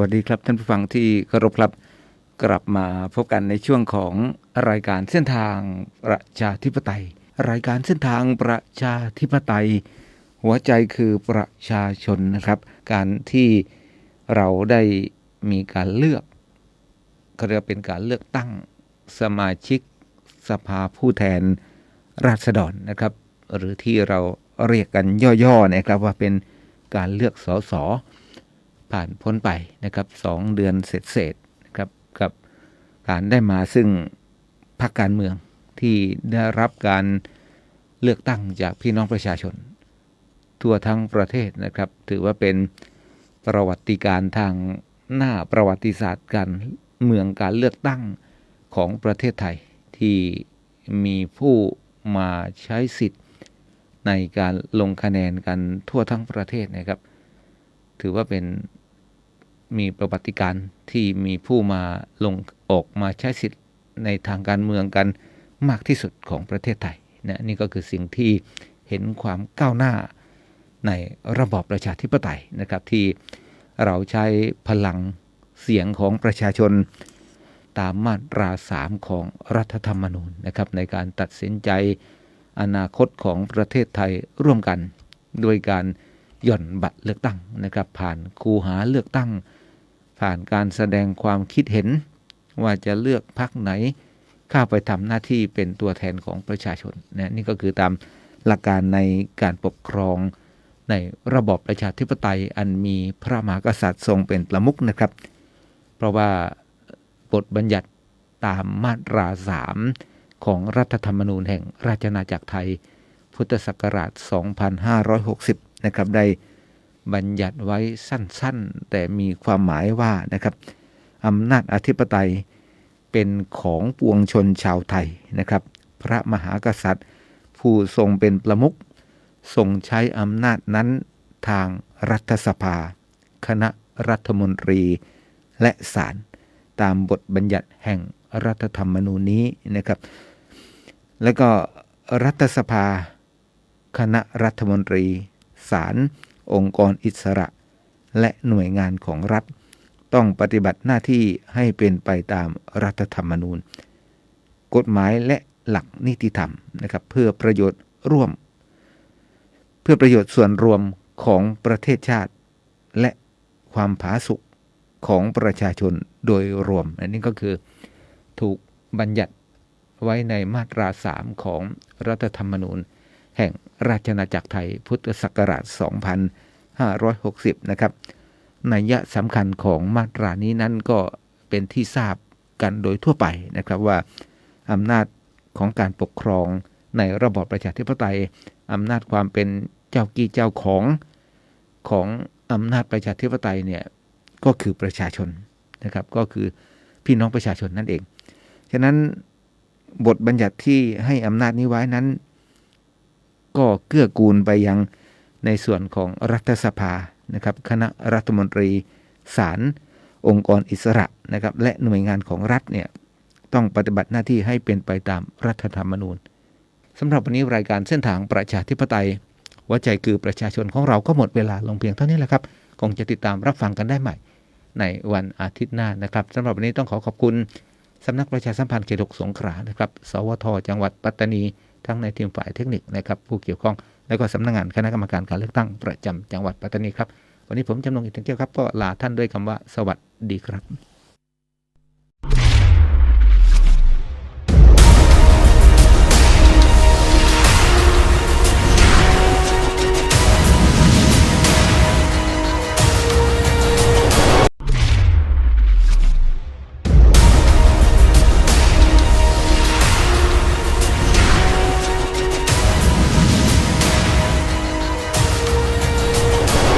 วัสดีครับท่านผู้ฟังที่เคารพครับ กลับมาพบกันในช่วงของรายการเส้นทางประชาธิปไตย รายการเส้นทางประชาธิปไตย หัวใจคือประชาชนนะครับ การที่เราได้มีการเลือกก็เรียกเป็นการเลือกตั้งสมาชิกสภาผู้แทนราษฎรนะครับ หรือที่เราเรียกกันย่อๆนะครับว่าเป็นการเลือกสส ผ่านพ้นไปนะครับสองเดือนเสร็จๆนะครับกับการได้มาซึ่งพรรคการเมืองที่ได้รับการเลือกตั้งจากพี่น้องประชาชน ทั่วทั้งประเทศนะครับ ถือว่าเป็นประวัติการทางหน้าประวัติศาสตร์การเมืองการเลือกตั้งของประเทศไทยที่มีผู้มาใช้สิทธิ์ในการลงคะแนนกันทั่วทั้งประเทศนะครับ ถือว่าเป็น มีประวัติการที่มีผู้มาลงออกมาใช้สิทธิ์ในทางการเมืองกันมากที่สุดของประเทศไทยนะนี่ก็คือสิ่งที่เห็นความก้าวหน้าในระบอบประชาธิปไตยนะครับที่เราใช้พลังเสียงของประชาชนตามมาตราสามของรัฐธรรมนูญนะครับในการตัดสินใจอนาคตของประเทศไทยร่วมกัน ด้วยการ หย่อนบัตรเลือกตั้งนะครับ ผ่านคูหาเลือกตั้ง ผ่านการแสดงความคิดเห็น ว่าจะเลือกพรรคไหนเข้าไปทำหน้าที่เป็นตัวแทนของประชาชนนะนี่ก็คือตามหลักการในการปกครองในระบอบประชาธิปไตยอันมีพระมหากษัตริย์ทรงเป็นประมุขนะครับ เพราะว่าบทบัญญัติตามมาตราสามของรัฐธรรมนูญแห่งราชอาณาจักรไทย พุทธศักราช 2560 นะครับได้บัญญัติไว้สั้นๆ แต่มีความหมายว่านะครับอำนาจอธิปไตยเป็นของปวงชนชาวไทยนะครับ พระมหากษัตริย์ ผู้ทรงเป็นประมุขทรงใช้อำนาจนั้นทางรัฐสภา คณะรัฐมนตรีและศาลตามบทบัญญัติแห่งรัฐธรรมนูญนี้นะครับ แล้วก็รัฐสภา คณะรัฐมนตรี ศาลองค์กรอิสระ และหน่วยงานของรัฐ ต้องปฏิบัติหน้าที่ให้เป็นไปตามรัฐธรรมนูญ กฎหมายและหลักนิติธรรมนะครับเพื่อประโยชน์ร่วม เพื่อประโยชน์ส่วนรวมของประเทศชาติ และความผาสุกของประชาชนโดยรวม อันนี้ก็คือถูกบัญญัติไว้ในมาตราสามของรัฐธรรมนูญ แห่ง ราชอาจักรไทยพุทธศักราช 2560 นะครับนัยยะสำคัญของมาตรานี้นั้นก็เป็นที่ทราบกันโดยทั่วไปนะครับว่าอำนาจของการปกครองในระบอบประชาธิปไตยอำนาจความเป็นเจ้ากี้เจ้าของของอำนาจประชาธิปไตยเนี่ยก็คือประชาชนนะครับก็คือพี่น้องประชาชนนั่นเอง ฉะนั้นบทบัญญัติที่ให้อำนาจนี้ไว้นั้น ก็เกื้อกูลไปยังในส่วนของรัฐสภานะครับคณะรัฐมนตรีศาลองค์กรอิสระนะครับและหน่วยงานของรัฐเนี่ยต้องปฏิบัติหน้าที่ให้เป็นไปตามรัฐธรรมนูญสำหรับวันนี้รายการเส้นทางประชาธิปไตยหัวใจคือประชาชนของเราก็หมดเวลาลงเพียงเท่านี้แหละครับ คงจะติดตามรับฟังกันได้ใหม่ ในวันอาทิตย์หน้านะครับสำหรับวันนี้ต้องขอขอบคุณสำนักประชาสัมพันธ์เขตหกสงขลานะครับ สวทจังหวัดปัตตานี ทั้งในทีมฝ่ายเทคนิคนะครับผู้เกี่ยวข้อง และก็สำนักงานคณะกรรมการการเลือกตั้งประจำจังหวัดปัตตานีครับวันนี้ผมจำนงอินทร์เกี่ยวครับก็ลาท่านด้วยคำว่าสวัสดีครับ